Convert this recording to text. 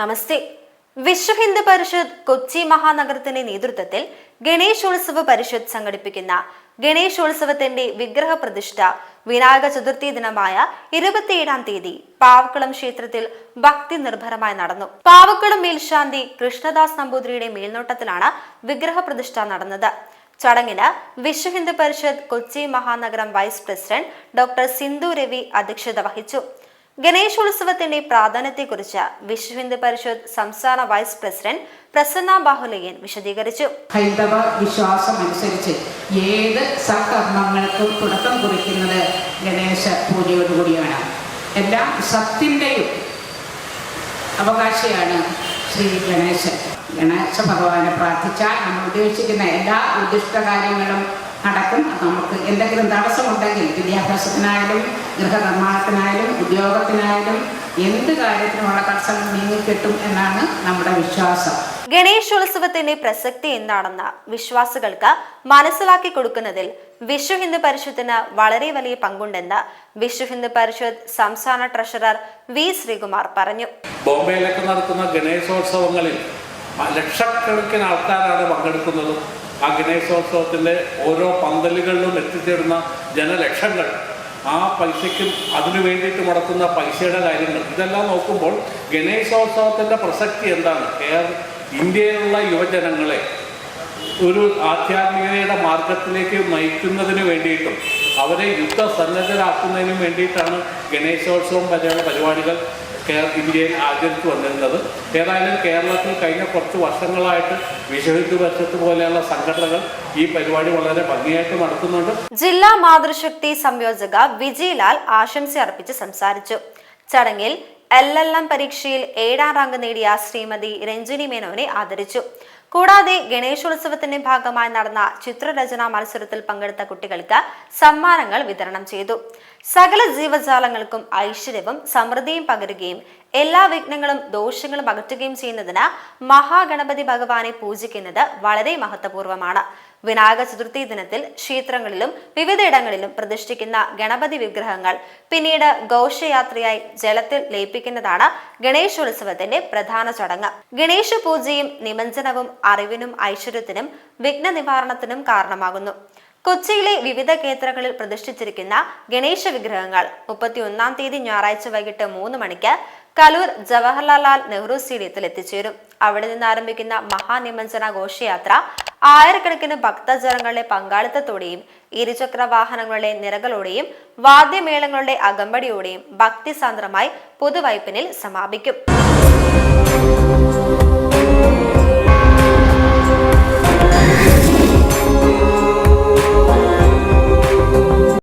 നമസ്തേ. വിശ്വ ഹിന്ദു പരിഷത്ത് കൊച്ചി മഹാനഗരത്തിന്റെ നേതൃത്വത്തിൽ ഗണേശോത്സവ പരിഷത്ത് സംഘടിപ്പിക്കുന്ന ഗണേശോത്സവത്തിന്റെ വിഗ്രഹ പ്രതിഷ്ഠ വിനായക ചതുർത്ഥി ദിനമായ ഇരുപത്തിയേഴാം തീയതി പാവക്കുളം ക്ഷേത്രത്തിൽ ഭക്തി നിർഭരമായി നടന്നു. പാവക്കുളം മേൽശാന്തി കൃഷ്ണദാസ് നമ്പൂതിരിയുടെ മേൽനോട്ടത്തിലാണ് വിഗ്രഹ പ്രതിഷ്ഠ നടന്നത്. ചടങ്ങിന് Vishwa Hindu Parishad Kochi മഹാനഗരം vice president doctor Sindhu Ravi അധ്യക്ഷത വഹിച്ചു. ഗണേശോത്സവത്തിന്റെ പ്രാധാന്യത്തെക്കുറിച്ച് വിശ്വ ഹിന്ദു പരിഷത്ത് സംസ്ഥാന വൈസ് പ്രസിഡന്റ് പ്രസന്ന ബാഹുലയൻ വിശദീകരിച്ചു. ഹൈന്ദവ വിശ്വാസം അനുസരിച്ച് ഏത് സൽക്കർമ്മങ്ങൾക്കും തുടക്കം കുറിക്കുന്നത് ഗണേശ പൂജയോടുകൂടിയാണ്. എല്ലാം സത്തിന്റെയും അവകാശിയാണ് ശ്രീ ഗണേശൻ. ഗണേശ ഭഗവാനെ പ്രാർത്ഥിച്ചാൽ നമ്മൾ ഉദ്ദേശിക്കുന്ന എല്ലാ ഉദ്ദിഷ്ട കാര്യങ്ങളും നടക്കും. അത് നമുക്ക് എന്തെങ്കിലും തടസ്സമുണ്ടെങ്കിൽ വിദ്യാഭ്യാസത്തിനായാലും ഗൃഹനിർമ്മാണത്തിനായാലും ഉദ്യോഗത്തിനായാലും എന്ത് കാര്യത്തിനുമുള്ള തടസ്സങ്ങൾ നീങ്ങിക്കിട്ടും എന്നാണ് നമ്മുടെ വിശ്വാസം. ഗണേശോത്സവത്തിന്റെ പ്രസക്തി എന്താണെന്ന വിശ്വാസികൾക്ക് മനസ്സിലാക്കി കൊടുക്കുന്നതിൽ വിശ്വ ഹിന്ദു പരിഷത്തിന് വളരെ വലിയ പങ്കുണ്ടെന്ന് വിശ്വ ഹിന്ദു പരിഷത്ത് സംസ്ഥാന ട്രഷറർ വി ശ്രീകുമാർ പറഞ്ഞു. ബോംബെയിലൊക്കെ നടക്കുന്ന ഗണേശോത്സവങ്ങളിൽ ലക്ഷക്കണക്കിന് ആൾക്കാരാണ് പങ്കെടുക്കുന്നതും. ആ ഗണേശോത്സവത്തിന്റെ ഓരോ പന്തലുകളിലും എത്തിച്ചേരുന്ന ജനലക്ഷങ്ങൾ ആ പൈസയ്ക്കും അതിനു വേണ്ടിയിട്ട് മുടക്കുന്ന പൈസയുടെ കാര്യങ്ങൾ. ഇതെല്ലാം നോക്കുമ്പോൾ ഗണേശോത്സവത്തിന്റെ പ്രസക്തി എന്താണ്? കേരള ഇന്ത്യയിലുള്ള യുവജനങ്ങളെ ഒരു ആധ്യാത്മികതയുടെ മാർഗത്തിലേക്ക് നയിക്കുന്നതിന് വേണ്ടിയിട്ടും അവരെ യുദ്ധസന്നദ്ധരാക്കുന്നതിനും വേണ്ടിയിട്ടാണ് ഗണേശോത്സവം പോലെയുള്ള പരിപാടികൾ. ഇന്ത്യയിൽ ആചരിച്ചു വന്നിരുന്നത്. ഏതായാലും കേരളത്തിൽ കഴിഞ്ഞ കുറച്ച് വർഷങ്ങളായിട്ട് വിശ്വഹിന്ദു പരിഷത്ത് പോലെയുള്ള സംഘടനകൾ ഈ പരിപാടി വളരെ ഭംഗിയായിട്ട് നടത്തുന്നുണ്ട്. ജില്ലാ മാതൃശക്തി സംയോജക വിജയലാൽ ആശംസ അർപ്പിച്ച് സംസാരിച്ചു. ചടങ്ങിൽ എൽ എൽ എം പരീക്ഷയിൽ ഏഴാം റാങ്ക് നേടിയ ശ്രീമതി രഞ്ജിനി മേനോനെ ആദരിച്ചു. കൂടാതെ ഗണേശോത്സവത്തിന്റെ ഭാഗമായി നടന്ന ചിത്രരചനാ മത്സരത്തിൽ പങ്കെടുത്ത കുട്ടികൾക്ക് സമ്മാനങ്ങൾ വിതരണം ചെയ്തു. സകല ജീവജാലങ്ങൾക്കും ഐശ്വര്യവും സമൃദ്ധിയും പകരുകയും എല്ലാ വിഘ്നങ്ങളും ദോഷങ്ങളും അകറ്റുകയും ചെയ്യുന്നതിന് മഹാഗണപതി ഭഗവാനെ പൂജിക്കുന്നത് വളരെ മഹത്വപൂർവമാണ് വിനായക ചതുർത്ഥി ദിനത്തിൽ ക്ഷേത്രങ്ങളിലും വിവിധയിടങ്ങളിലും പ്രതിഷ്ഠിക്കുന്ന ഗണപതി വിഗ്രഹങ്ങൾ പിന്നീട് ഘോഷയാത്രയായി ജലത്തിൽ ലയിപ്പിക്കുന്നതാണ് ഗണേശോത്സവത്തിന്റെ പ്രധാന ചടങ്ങ്. ഗണേശ പൂജയും നിമഞ്ജനവും അറിവിനും ഐശ്വര്യത്തിനും വിഘ്ന നിവാരണത്തിനും കാരണമാകുന്നു. കൊച്ചിയിലെ വിവിധ കേന്ദ്രങ്ങളിൽ പ്രതിഷ്ഠിച്ചിരിക്കുന്ന ഗണേശ വിഗ്രഹങ്ങൾ മുപ്പത്തിയൊന്നാം തീയതി ഞായറാഴ്ച വൈകിട്ട് മൂന്ന് മണിക്ക് കലൂർ ജവഹർലാൽ നെഹ്റു സ്റ്റേഡിയത്തിൽ എത്തിച്ചേരും. അവിടെ നിന്ന് ആരംഭിക്കുന്ന മഹാനിമഞ്ജന ഘോഷയാത്ര ആയിരക്കണക്കിന് ഭക്തജനങ്ങളുടെ പങ്കാളിത്തത്തോടെയും ഇരുചക്ര വാഹനങ്ങളുടെ നിരകളോടെയും വാദ്യമേളങ്ങളുടെ അകമ്പടിയോടെയും ഭക്തിസാന്ദ്രമായി പുതുവൈപ്പിനിൽ സമാപിക്കും.